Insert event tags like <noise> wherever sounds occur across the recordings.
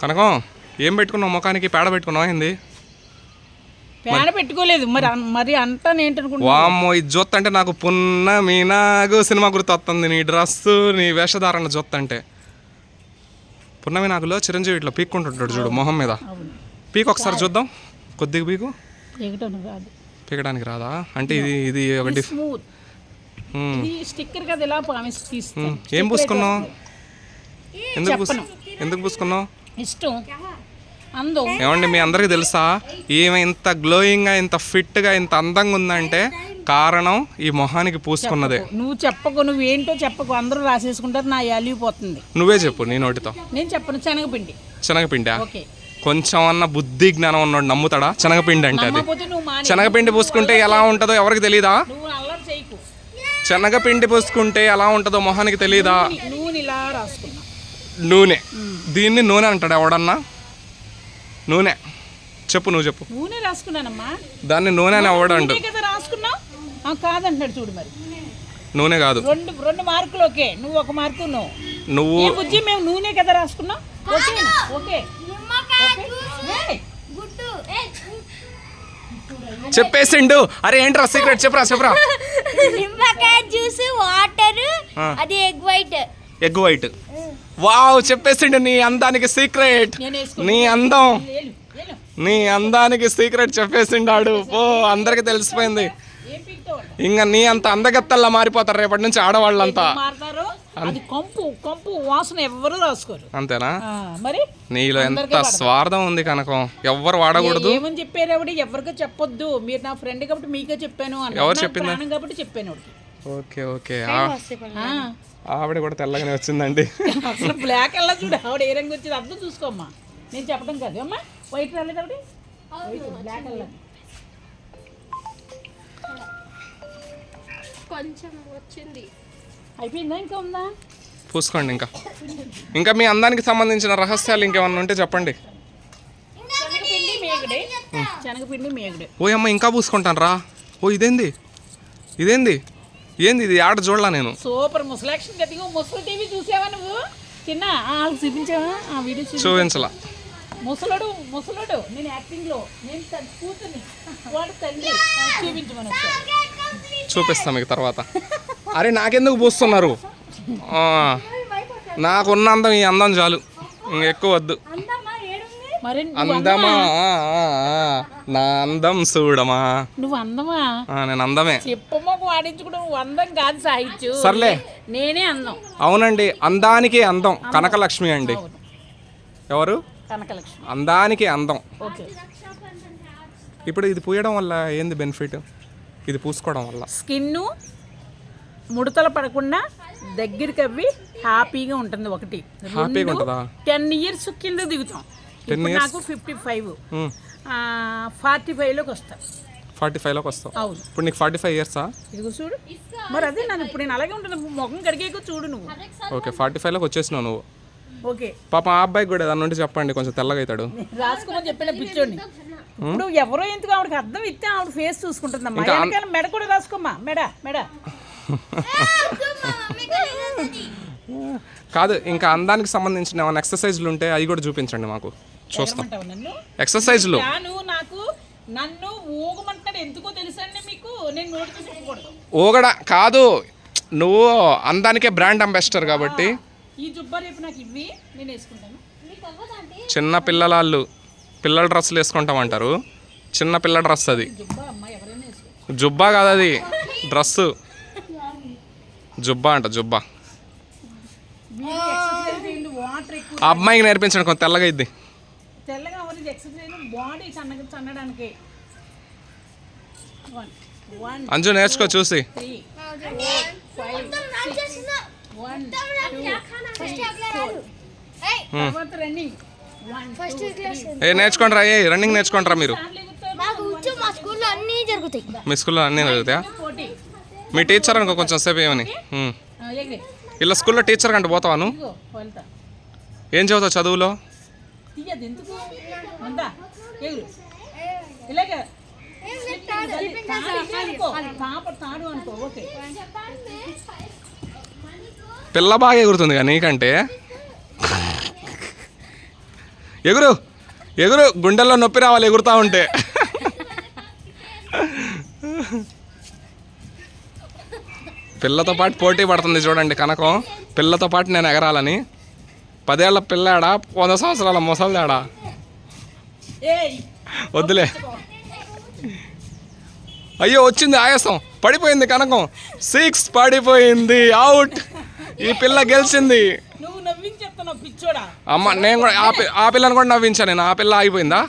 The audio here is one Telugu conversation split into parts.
కనకం ఏం పెట్టుకున్నావు? ముఖానికి పేడ పెట్టుకున్నావు ఏంది? పేడ పెట్టుకోలేదు. మరి మరి అంతా ఏంటనుకుంటున్నా వామ్మో ఇది జొత్త అంటే నాకు పున్న మీనాగు సినిమా గుర్తొస్తుంది నీ డ్రెస్సు నీ వేషధారణ జొత్త అంటే పున్నమి నాగులో చిరంజీవి ఇట్లా పీక్కుంటుంటాడు చూడు మొహం మీద. పీక్ ఒకసారి చూద్దాం. కొద్దిగా పీకు. పీకడానికి రాదా? అంటే ఇది ఇది ఒకటి స్టిక్కర్ కదా ఇలా ఏం పూసుకున్నావు? ఎందుకు. ఎందుకు పూసుకున్నావు? ఇష్టం. అందం. ఏమండి మీ అందరికీ తెలుసా? ఈమె ఇంత గ్లోయింగ్గా ఇంత ఫిట్గా ఇంత అందంగా ఉందంటే కారణం ఈ మొహానికి పూసుకున్నదే. నువ్వు చెప్పకు నువ్వేంటో చెప్పకు. అందరూ రాసేసుకుంటారు నా యాల్యూ పోతుంది. నువ్వే చెప్పు నీ నోటితో. నేను చెప్పను శనగపిండి. శనగపిండి? ఓకే. కొంచెం అన్న బుద్ధి జ్ఞానం ఉన్నాడు నమ్ముతాడా? శనగపిండి అంటే అది. నమ్మకపోతే నువ్వు మానే శనగపిండి పూసుకుంటే ఎలా ఉంటుందో ఎవరికి తెలియదా నువ్వు అల్లరి చేయకు. శనగపిండి పూసుకుంటే ఎలా ఉంటుందో మొహానికి తెలియదా నూనె ఇలా రాసుకున్నా. నూనె. దీన్ని నూనె అంటాడు ఎవడన్నా? నూనె. చెప్పు నువ్వు చెప్పు. నూనె రాసుకున్నానమ్మా. దాన్ని నూనె అని ఎవడండు నూనె కదా రాసుకున్నావు? ఆ, కాదంటున్నాడు చూడు మరి. నూనె కాదు. రెండు రెండు మార్కులు ఓకే నువ్వు ఒక మార్కు నువ్వు. నువ్వు ఏ బుజ్జి మేము నూనె కదా రాసుకున్నాం? Okay okay. చెప్పేసిండు. అరే ఏంట్రా సీక్రెట్ చెప్పరా చెప్పరా? నిమ్మకాయ జ్యూస్ వాటర్. అది egg white. Egg white. Wow చెప్పేసిండు నీ అందానికి సీక్రెట్. నీ అందం. నీ అందానికి సీక్రెట్ చెప్పేసిండాడు. ఓ అందరికి తెలిసిపోయింది. ఇంకా నీ అంత అందగత్తల్లా మారిపోతారు రేపటి నుంచి ఆడవాళ్ళంతా. అది కంపు కంపు వాసన ఎవ్వరు రాసుకోరు. అంతేనా? మరి నీలో ఎంత స్వార్థం ఉంది కనకం. ఎవ్వరు వాడకూడదు. ఏమని చెప్పారు ఎవరికో చెప్పొద్దు. మీరు నా ఫ్రెండ్ కాబట్టి మీకే చెప్పాను. ఎవరు చెప్పింది? కాబట్టి చెప్పాను ఓకే ఓకే. ఆ, ఆవిడ కూడా తెల్లగానే వచ్చిందండి. అసలు బ్లాక్ ఎలా చూడు ఆవిడ ఏ రంగు వచ్చింది అర్థం చూసుకోమ్మా నేను చెప్పడం కాదు. అమ్మా వైట్ రాలేదు ఆవిడ బ్లాక్ వెళ్ళదు కొంచెం వచ్చింది. అయిపోయిందా ఇంకా ఉందా? పూసుకోండి ఇంకా. ఇంకా మీ అందానికి సంబంధించిన రహస్యాలు ఇంకేమన్నా ఉంటే చెప్పండి. ఓ అమ్మ ఇంకా పూసుకుంటాను రా ఓ ఇదేంది? ఇదేంది? ఏంది ఇది? ఆడ చూడలా నేను. సూపర్ ముసలాక్షన్ గట్టిగా ముసలి టీవీ చూసావా నువ్వు? చిన్న వాళ్ళకి చూపించావా? ఆ వీడియో చూపించా. చూపించలా. ముసలుడు ముసలుడు నేను యాక్టింగ్లో నేను తన కూతుర్ని వాడు తండ్రి ఆ, చూపించమని. చూపిస్తాం మీకు తర్వాత. అరే నాకెందుకు పూస్తున్నారు? నాకున్న అందం ఈ అందం చాలు. ఎక్కువ వద్దు. అందమా. నా అందం చూడమా నువ్వు అందమా? నేను అందమే. చెప్పమ్మకు వాడించుకోవడం నువ్వు అందం కాదు సాహిత్యం. సర్లే. నేనే అందం. అవునండి అందానికి అందం. కనకలక్ష్మి అండి. ఎవరు? కనకలక్ష్మి. అందానికి అందం. ఓకే. ఇప్పుడు ఇది పూయడం వల్ల ఏంది బెనిఫిట్? ఇది పూసుకోవడం వల్ల. స్కిన్ ముడతలు పడకుండా దగ్గరికి అవ్వి హ్యాపీగా ఉంటుంది ఒకటి. హ్యాపీగా ఉంటుందా? టెన్ ఇయర్స్ కింద దిగుతాం. ఇప్పుడు నాకు ఫిఫ్టీ ఫైవ్ ఫార్టీ ఫైవ్లోకి వస్తా. ఫార్టీ ఫైవ్లోకి వస్తావు అవును. ఇప్పుడు నీకు ఫార్టీ ఫైవ్ ఇయర్సా ఇదిగో చూడు. మరి అదే నన్ను ఇప్పుడు నేను అలాగే ఉంటాను ముఖం కడిగేకు చూడు నువ్వు. ఓకే ఫార్టీ ఫైవ్లోకి వచ్చేసినావు నువ్వు. ఓకే. పాప ఆ అబ్బాయికి కూడా ఏదన్నా ఉంటే చెప్పండి కొంచెం తెల్లగా అవుతాడు. రాసుకోమని చెప్పిన పిచ్చోడిని. ఇప్పుడు ఎవరో ఎందుకు ఆవిడకి అర్థం ఇస్తే ఆవిడ ఫేస్ చూసుకుంటుందమ్మా. వెనకాల మెడ కూడా రాసుకోమ్మా. మెడ మెడ. <laughs> కాదు ఇంకా అందానికి సంబంధించిన ఏమైనా ఎక్సర్సైజ్లు ఉంటే అవి కూడా చూపించండి మాకు. చూస్తాం. ఎక్సర్సైజ్లు తాను నాకు నన్ను ఊగమంటాడు ఎందుకో తెలుసా అండి మీకు? నేను నోటికి చెప్పకూడదు ఊగడ కాదు నువ్వు అందానికే బ్రాండ్ అంబాసిడర్ కాబట్టి. ఈ జుబ్బా రేపు నాకు ఇవ్వి నేను వేసుకుంటాను. చిన్న పిల్లలాళ్ళు పిల్లల డ్రెస్సులు వేసుకుంటామంటారు. చిన్న పిల్ల డ్రెస్ అది. జుబ్బా అమ్మ ఎవరైనా వేసుకో జుబ్బా కాదు అది డ్రెస్సు. జుబ్బా అంట జుబ్బా ఎక్సర్సైజ్ చేయండి వాటర్ ఎక్కువ ఆ. అమ్మాయికి నేర్పించండి కొంచెం తెల్లగా ఇద్ది తెల్లగా ఎక్సర్సైజ్ బాడీ సన్నగా చన్నడానికి. వన్ వన్ అంజు నేర్చుకో చూసి. త్రీ ఫైవ్ వన్ తర్వాత రన్నింగ్ వన్ ఫస్ట్ క్లాస్ ఏ నేర్చుకోండి రా ఏ రన్నింగ్ నేర్చుకోండి రా మీరు. మా స్కూల్లో అన్నీ జరుగుతాయి. మీ స్కూల్లో అన్నీ జరుగుతాయా? పోటీ. మీ టీచర్ అనుకో కొంచెం సేపు ఏమని. ఇలా స్కూల్లో టీచర్ కంటే పోతావా నువ్వు ఇదిగో వెళ్తా ఏం చదువుతావు చదువులో? పిల్ల బాగా ఎగురుతుంది కదా నీకంటే? ఎగురు ఎగురు. గుండెల్లో నొప్పి రావాలి ఎగురుతా ఉంటే. పిల్లతో పాటు పోటీ పడుతుంది చూడండి కనకం. పిల్లతో పాటు నేను ఎగరాలని. పదేళ్ళ పిల్లాడా వంద సంవత్సరాల ముసలిదాడా? వద్దులే. అయ్యో వచ్చింది ఆయాసం. పడిపోయింది కనకం. సిక్స్ పడిపోయింది అవుట్. ఈ పిల్ల గెలిచింది. అమ్మ నేను కూడా ఆ పిల్లని కూడా నవ్వించా నేను. ఆ పిల్ల ఆగిపోయిందా.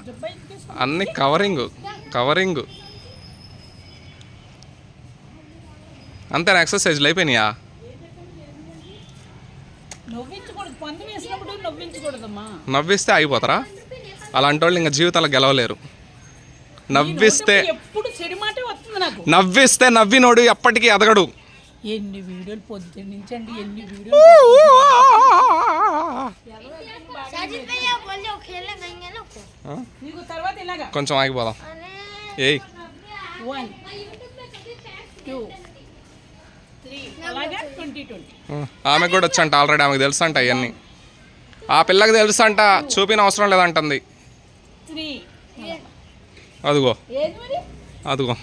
అన్ని కవరింగ్ కవరింగ్. అంత ఎక్సర్సైజ్లు అయిపోయినాయా? నవ్విస్తే అయిపోతారా అలాంటి వాళ్ళు ఇంకా జీవితాలు గెలవలేరు. నవ్విస్తే నవ్విస్తే నవ్వినోడు ఎప్పటికీ ఎదగడు. ఎన్ని వీడియోలు ఎన్ని వీడియోలు కొంచెం ఆగిపోదాం. ఏయ్. వన్ టూ ఆమె కూడా వచ్చంట ఆల్రెడీ ఆమెకు తెలుసు అంట అవన్నీ ఆ పిల్లకి తెలుసు అంట చూపిన అవసరం లేదంటుంది. అదిగో. అదిగో.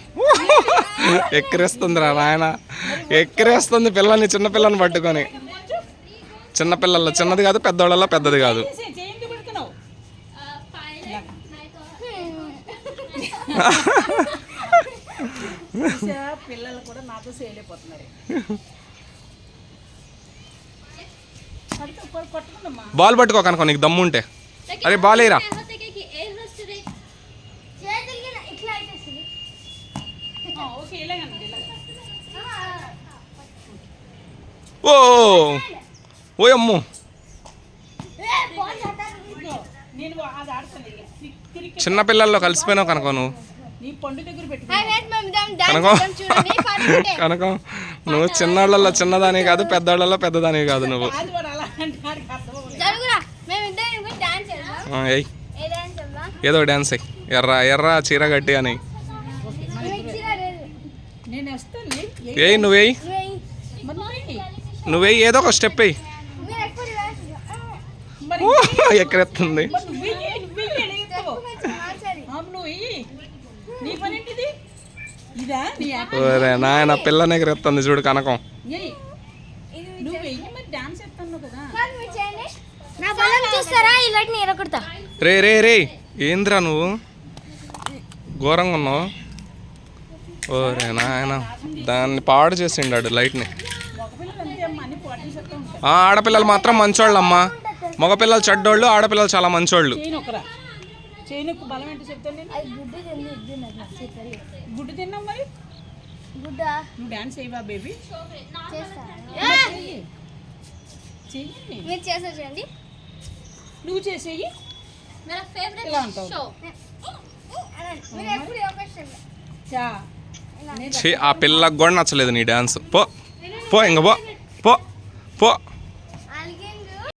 ఎక్కిరేస్తుంది రా నాయన. ఎక్కిరేస్తుంది పిల్లని చిన్న పిల్లని పట్టుకొని. చిన్న పిల్లల్లో చిన్నది కాదు పెద్దోళ్ళలో పెద్దది కాదు <laughs> చేసే చేయండి పెడుతున్నావు చూసా, పిల్లలు కూడా నాతో బాల్ పట్టుకో కనుకో నీకు దమ్ము ఉంటే. అరే బాల్ వేయరా. ఓ ఓ అమ్ము. ఏ, బాల్ చేద్దాం. ఇదిగో, నేను అది ఆడతాను ఇక. క్రి- క్రికెట్ చిన్న పిల్లల్లో కలిసిపోయినావు కనుకో నువ్వు. నీ పండు దగ్గర పెట్టుకో డాన్స్ కనుకో. నువ్వు చిన్నోళ్ళల్లో చిన్నదాని కాదు పెద్దోళ్ళలో పెద్దదాని కాదు నువ్వు. డాన్స్ డాన్స్ ఏదో డ్యాన్స్ అయ్యి ఎర్ర ఎర్ర చీర కట్టి అని. ఏయ్ నువ్వేయి. నువ్వు మరి నువ్వు నువ్వేయి ఏదో ఒక స్టెప్ వేయి డాన్స్ ఎక్కడెత్తుంది మరి నువ్వు వెయ్యి, నువ్వు వెయ్యి, ఎలాగెత్తావు? మార్చాలి. ఆ, నువ్వు వెయ్యి. నీ పని ఏంటిది ఇదా నీ యాక్ట్ ఓరే నాయన పిల్లని ఎగరెత్తుంది చూడు కనకం ఏయ్ ఇది నువ్వు వెయ్యి మరి డాన్స్ చేస్తాను కదా కాదు మీరు చేయండి నా బలం చూస్తారా? ఇలాంటి నేను ఎరగొడతా. రే రే రే ఏంద్రా నువ్వు? ఘోరంగా ఉన్నావు. ఓరే నాయన దాన్ని పాడు చేసిండాడు లైట్ని. ఆడపిల్లలు మాత్రం మంచోళ్ళు అమ్మా మగపిల్లలు చెడ్డోళ్ళు ఆడపిల్లలు చాలా మంచోళ్ళు. చేనుకు బలం ఏంటో చెప్తాను నేను? గుడ్డు తింది గుడ్డు తిన్నాం మరి? గుడ్డ? నువ్వు డాన్స్ చేయవా బేబీ చేస్తా. చెయ్యి. చేయండి. నువ్వు చేసేయి. నా ఫేవరెట్ చా. ఆ పిల్లకు కూడా నచ్చలేదు నీ డాన్స్ పో పో ఇంక పో పో పో.